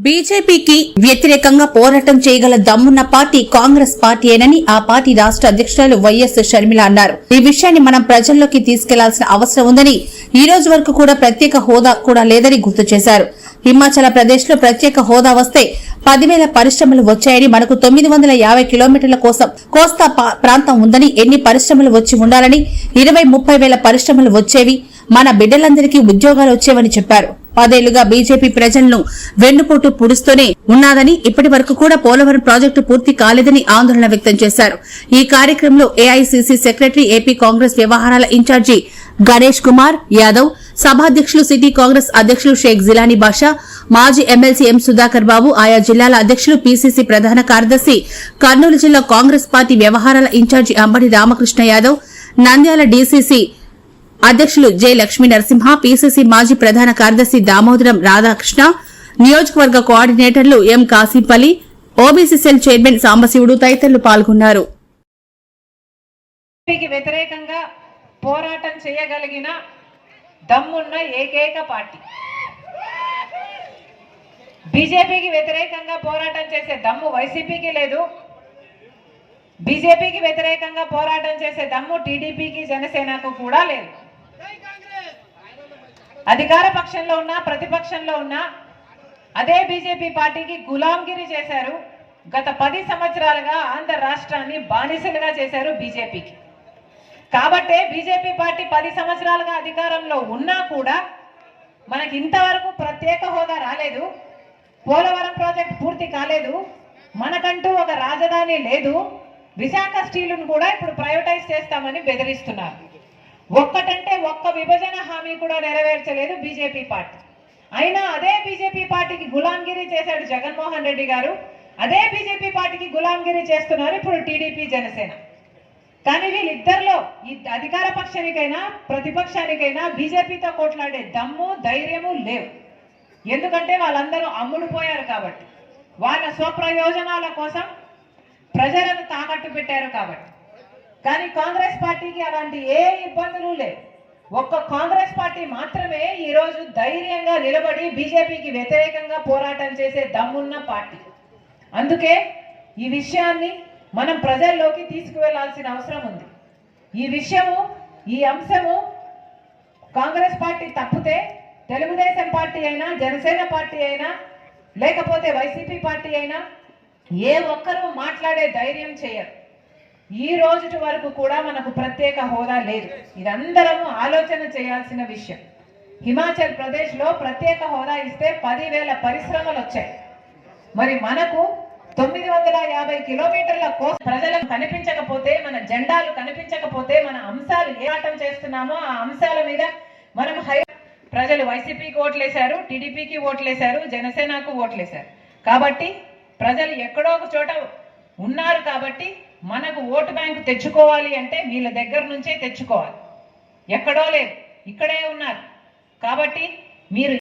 బీజేపీకి వ్యతిరేకంగా పోరాటం చేయగల దమ్మున్న పార్టీ కాంగ్రెస్ పార్టీయేనని ఆ పార్టీ రాష్ట్ర అధ్యక్షురాలు వైఎస్ షర్మిల అన్నారు. ఈ విషయాన్ని మనం ప్రజల్లోకి తీసుకెళ్ళాల్సిన అవసరం ఉందని ఈ రోజు వరకు కూడా ప్రత్యేక హోదా కూడా లేదని గుర్తు చేశారు. హిమాచల ప్రదేశ్లో ప్రత్యేక హోదా వస్తే పదివేల పరిశ్రమలు వచ్చాయని మనకు తొమ్మిది వందల యాభై కిలోమీటర్ల కోసం కోస్తా పా- ప్రాంతం ఉందని ఎన్ని పరిశ్రమలు వచ్చి ఉండాలని ఇరవై ముప్పై వేల పరిశ్రమలు వచ్చేవి మన బిడ్డలందరికీ ఉద్యోగాలు వచ్చేవని చెప్పారు. పదేళ్ళుగా బీజేపీ ప్రజలను వెన్నుపోటు పుడుస్తూనే ఉన్నాదని ఇప్పటి వరకు కూడా పోలవరం ప్రాజెక్టు పూర్తి కాలేదని ఆందోళన వ్యక్తం చేశారు. ఈ కార్యక్రమంలో ఏఐసీసీ సెక్రటరీ ఏపీ కాంగ్రెస్ వ్యవహారాల ఇన్ఛార్జి గణేష్ కుమార్ యాదవ్ సభాధ్యక్షులు సిటీ కాంగ్రెస్ అధ్యక్షులు షేక్ జిలానీ బాషా మాజీ ఎమ్మెల్సీ ఎం సుధాకర్ బాబు ఆయా జిల్లాల అధ్యక్షులు పీసీసీ ప్రధాన కార్యదర్శి కర్నూలు జిల్లా కాంగ్రెస్ పార్టీ వ్యవహారాల ఇన్ఛార్జి అంబడి రామకృష్ణ యాదవ్ నంద్యాల డీసీసీ అధ్యక్షులు జె లక్ష్మీ నరసింహ పీసీసీ మాజీ ప్రధాన కార్యదర్శి దామోదరం రాధాకృష్ణ నియోజకవర్గ కోఆర్డినేటర్లు M Kasimpalli OBC cell chairman Sambasivudu తదితరులు పాల్గొన్నారు. వ్యతిరేకంగా పోరాటం చేయగలిగిన దమ్మున్న ఏకైక పార్టీ. బీజేపీకి వ్యతిరేకంగా పోరాటం చేసే దమ్ము వైసీపీకి లేదు. బీజేపీకి వ్యతిరేకంగా పోరాటం చేసే దమ్ము టీడీపీకి జనసేనకు కూడా లేదు. అధికార పక్షంలో ఉన్న ప్రతిపక్షంలో ఉన్నా అదే బీజేపీ పార్టీకి గులాంగిరి చేశారు. గత పది సంవత్సరాలుగా ఆంధ్ర రాష్ట్రాన్ని బానిసలుగా చేశారు బీజేపీకి. కాబట్టే బీజేపీ పార్టీ పది సంవత్సరాలుగా అధికారంలో ఉన్నా కూడా మనకి ఇంతవరకు ప్రత్యేక హోదా రాలేదు. పోలవరం ప్రాజెక్ట్ పూర్తి కాలేదు. మనకంటూ ఒక రాజధాని లేదు. విశాఖ స్టీలును కూడా ఇప్పుడు ప్రైవేటైజ్ చేస్తామని బెదిరిస్తున్నారు. ఒక్కటంటే ఒక్క విభజన హామీ కూడా నెరవేర్చలేదు బీజేపీ పార్టీ. అయినా అదే బీజేపీ పార్టీకి గులాంగిరి చేశాడు జగన్మోహన్ రెడ్డి గారు. అదే బీజేపీ పార్టీకి గులాంగిరి చేస్తున్నారు ఇప్పుడు టీడీపీ జనసేన. కానీ వీళ్ళిద్దరిలో ఈ అధికార పక్షానికైనా ప్రతిపక్షానికైనా బీజేపీతో కొట్లాడే దమ్ము ధైర్యము లేవు. ఎందుకంటే వాళ్ళందరూ అమ్ముడుపోయారు కాబట్టి. వాళ్ళ స్వప్రయోజనాల కోసం ప్రజలను తాకట్టు పెట్టారు కాబట్టి. కానీ కాంగ్రెస్ పార్టీకి అలాంటి ఏ ఇబ్బందులు లేవు. ఒక్క కాంగ్రెస్ పార్టీ మాత్రమే ఈరోజు ధైర్యంగా నిలబడి బీజేపీకి వ్యతిరేకంగా పోరాటం చేసే దమ్మున్న పార్టీ. అందుకే ఈ విషయాన్ని మనం ప్రజల్లోకి తీసుకువెళ్ళాల్సిన అవసరం ఉంది. ఈ విషయము ఈ అంశము కాంగ్రెస్ పార్టీ తప్పితే తెలుగుదేశం పార్టీ అయినా జనసేన పార్టీ అయినా లేకపోతే వైసీపీ పార్టీ అయినా ఏ ఒక్కరూ మాట్లాడే ధైర్యం చేయరు. ఈ రోజుటి వరకు కూడా మనకు ప్రత్యేక హోదా లేదు. ఇదందరము ఆలోచన చేయాల్సిన విషయం. హిమాచల్ ప్రదేశ్లో ప్రత్యేక హోదా ఇస్తే పదివేల పరిశ్రమలు వచ్చాయి మరి మనకు తొమ్మిది వందల యాభై కిలోమీటర్ల కోసం ప్రజలకు కనిపించకపోతే మన జెండాలు కనిపించకపోతే మన అంశాలు ఏ ఆటం చేస్తున్నామో ఆ అంశాల మీద మనం హై ప్రజలు వైసీపీకి ఓట్లేశారు టీడీపీకి ఓట్లేశారు జనసేనకు ఓట్లేశారు. కాబట్టి ప్రజలు ఎక్కడో ఒక చోట ఉన్నారు కాబట్టి మనకు ఓటు బ్యాంకు తెచ్చుకోవాలి అంటే వీళ్ళ దగ్గర నుంచే తెచ్చుకోవాలి. ఎక్కడో లేదు. ఇక్కడే ఉన్నారు. కాబట్టి మీరు